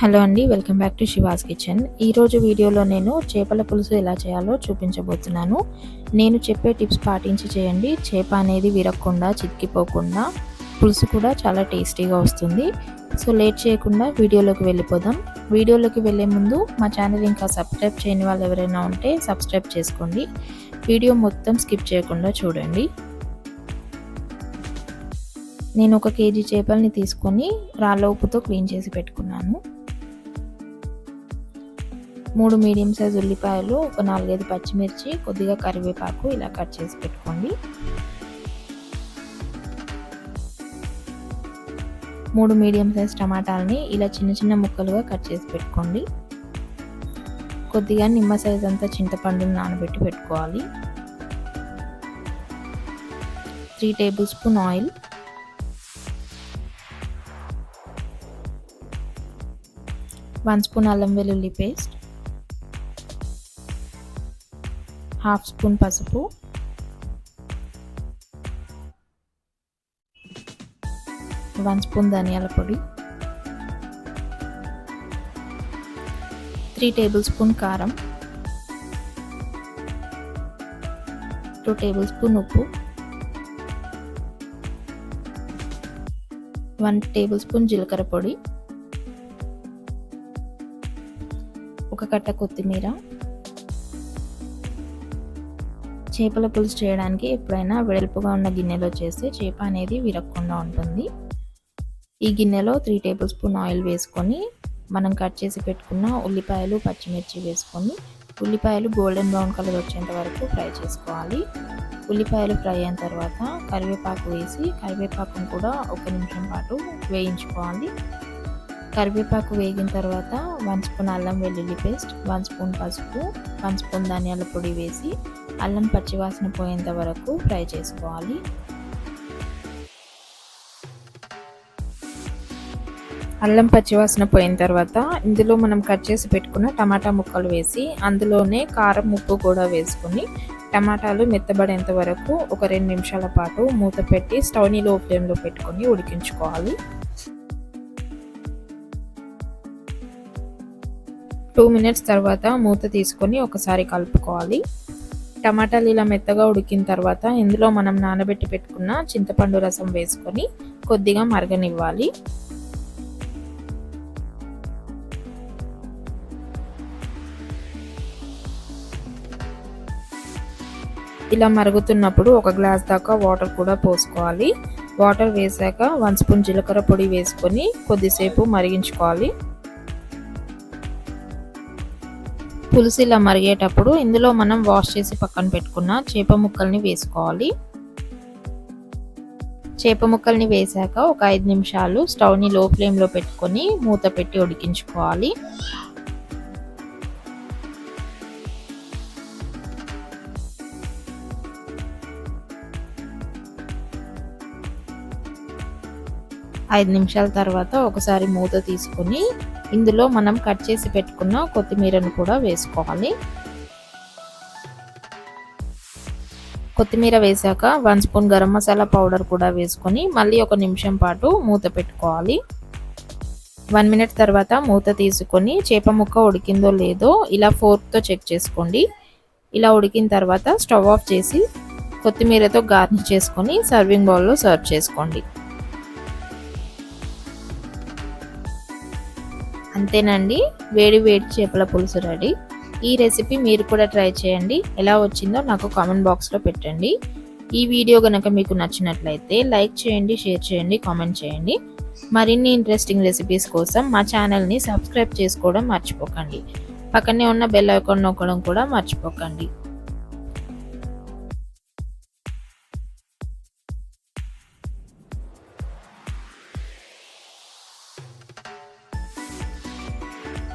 Hello అండి welcome back to Shiva's kitchen. ఈరోజు వీడియోలో నేను చేపల పులుసు ఎలా చేయాలో చూపించబోతున్నాను. నేను చెప్పే టిప్స్ పాటించి చేయండి. చేప అనేది విరగకుండా చితికిపోకుండా పులుసు కూడా చాలా టేస్టీగా వస్తుంది. సో లేట్ చేయకుండా వీడియోలోకి వెళ్ళిపోదాం. వీడియోలోకి వెళ్ళే ముందు మా ఛానల్ ఇంకా సబ్స్క్రైబ్ చేయని వాళ్ళు ఎవరైనా ఉంటే సబ్స్క్రైబ్ చేసుకోండి. వీడియో మొత్తం స్కిప్ చేయకుండా చూడండి. నేను ఒక కేజీ చేపల్ని తీసుకొని రాళ్ళ ఉప్పుతో క్లీన్ చేసి పెట్టుకున్నాను. మూడు మీడియం సైజ్ ఉల్లిపాయలు ఒక నాలుగైదు పచ్చిమిర్చి కొద్దిగా కరివేపాకు ఇలా కట్ చేసి పెట్టుకోండి. మూడు మీడియం సైజ్ టమాటాలని ఇలా చిన్న చిన్న ముక్కలుగా కట్ చేసి పెట్టుకోండి. కొద్దిగా నిమ్మ సైజ్ అంతా చింతపండుని నానబెట్టి పెట్టుకోవాలి. Three tablespoon oil. One spoon అల్లం వెల్లుల్లి పేస్ట్. హాఫ్ స్పూన్ పసుపు. వన్ స్పూన్ ధనియాల పొడి. త్రీ టేబుల్ స్పూన్ కారం. టూ టేబుల్ స్పూన్ ఉప్పు. వన్ టేబుల్ స్పూన్ జీలకర్ర పొడి. ఒక కట్ట కొత్తిమీర. చేపల పులుసు చేయడానికి ఎప్పుడైనా వెడల్పుగా ఉన్న గిన్నెలో చేస్తే చేప అనేది విరగకుండా ఉంటుంది. ఈ గిన్నెలో త్రీ టేబుల్ స్పూన్ ఆయిల్ వేసుకొని మనం కట్ చేసి పెట్టుకున్న ఉల్లిపాయలు పచ్చిమిర్చి వేసుకొని ఉల్లిపాయలు గోల్డెన్ బ్రౌన్ కలర్ వచ్చేంత వరకు ఫ్రై చేసుకోవాలి. ఉల్లిపాయలు ఫ్రై అయిన తర్వాత కరివేపాకు వేసి కరివేపాకును కూడా ఒక నిమిషం పాటు వేయించుకోవాలి. కరివేపాకు వేగిన తర్వాత వన్ స్పూన్ అల్లం వెల్లుల్లి పేస్ట్ వన్ స్పూన్ పసుపు వన్ స్పూన్ ధనియాల పొడి వేసి అల్లం పచ్చివాసన పోయేంత వరకు ఫ్రై చేసుకోవాలి. అల్లం పచ్చివాసన పోయిన తర్వాత ఇందులో మనం కట్ చేసి పెట్టుకున్న టమాటా ముక్కలు వేసి అందులోనే కారం ఉప్పు కూడా వేసుకొని టమాటాలు మెత్తబడేంత వరకు ఒక రెండు నిమిషాల పాటు మూత పెట్టి స్టవ్ని లో ఫ్లేమ్లో పెట్టుకొని ఉడికించుకోవాలి. టూ మినిట్స్ తర్వాత మూత తీసుకొని ఒకసారి కలుపుకోవాలి. టమాటాలు ఇలా మెత్తగా ఉడికిన తర్వాత ఇందులో మనం నానబెట్టి పెట్టుకున్న చింతపండు రసం వేసుకొని కొద్దిగా మరగనివ్వాలి. ఇలా మరుగుతున్నప్పుడు ఒక గ్లాస్ దాకా వాటర్ కూడా పోసుకోవాలి. వాటర్ వేసాక వన్ స్పూన్ జీలకర్ర పొడి వేసుకొని కొద్దిసేపు మరిగించుకోవాలి. పులుసు ఇలా మరిగేటప్పుడు ఇందులో మనం వాష్ చేసి పక్కన పెట్టుకున్న చేప ముక్కల్ని వేసుకోవాలి. చేప ముక్కల్ని వేసాక ఒక ఐదు నిమిషాలు స్టవ్ని లో ఫ్లేమ్లో పెట్టుకొని మూత పెట్టి ఉడికించుకోవాలి. ఐదు నిమిషాల తర్వాత ఒకసారి మూత తీసుకొని ఇందులో మనం కట్ చేసి పెట్టుకున్న కొత్తిమీరను కూడా వేసుకోవాలి. కొత్తిమీర వేసాక one spoon garam masala powder కూడా వేసుకొని మళ్ళీ ఒక నిమిషం పాటు మూత పెట్టుకోవాలి. వన్ మినిట్ తర్వాత మూత తీసుకొని చేప ముక్క ఉడికిందో లేదో ఇలా ఫోర్క్తో చెక్ చేసుకోండి. ఇలా ఉడికిన తర్వాత స్టవ్ ఆఫ్ చేసి కొత్తిమీరతో గార్నిష్ చేసుకొని సర్వింగ్ బౌల్లో సర్వ్ చేసుకోండి. అంతేనండి. వేడి వేడి చేపల పులుసు రెడీ. ఈ రెసిపీ మీరు కూడా ట్రై చేయండి. ఎలా వచ్చిందో నాకు కామెంట్ బాక్స్లో పెట్టండి. ఈ వీడియో కనుక మీకు నచ్చినట్లయితే లైక్ చేయండి షేర్ చేయండి కామెంట్ చేయండి. మరిన్ని ఇంట్రెస్టింగ్ రెసిపీస్ కోసం మా ఛానల్ని సబ్స్క్రైబ్ చేసుకోవడం మర్చిపోకండి. పక్కనే ఉన్న బెల్ ఐకాన్ నొక్కడం కూడా మర్చిపోకండి.